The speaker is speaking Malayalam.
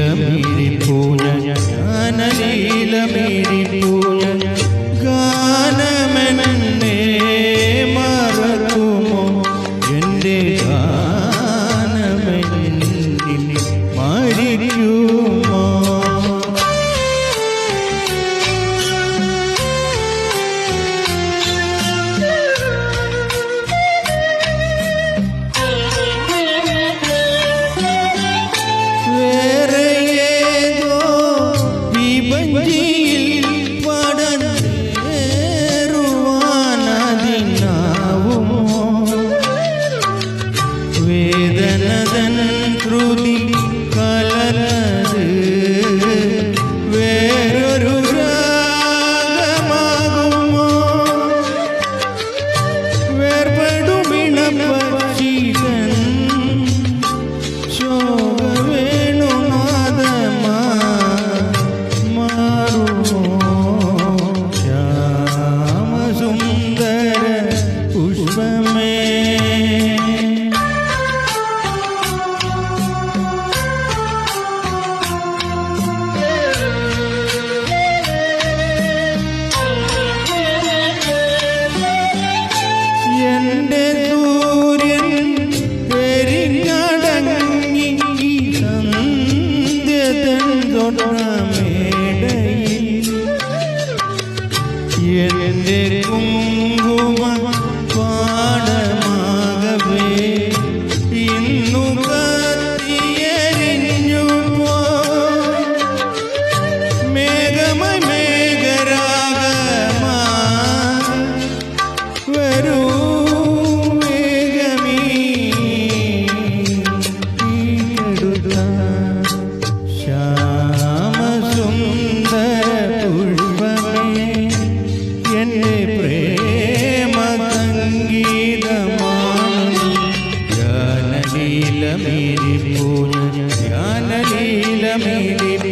लील मेरी पूजन ज्ञान लील मेरी पूजन ശ്രുതി കലരത് വേറൊരു രാഗമാകുമോ? വേർപെടുമിണപ്പക്ഷികൻ ശോകവേണുനാദമാ മാറുമോ? Shyamasundara പുഷ്പമേ don't know. ധ്യാനലീല മേലിപ്പൂ ധ്യാനലീല മേലിപ്പൂ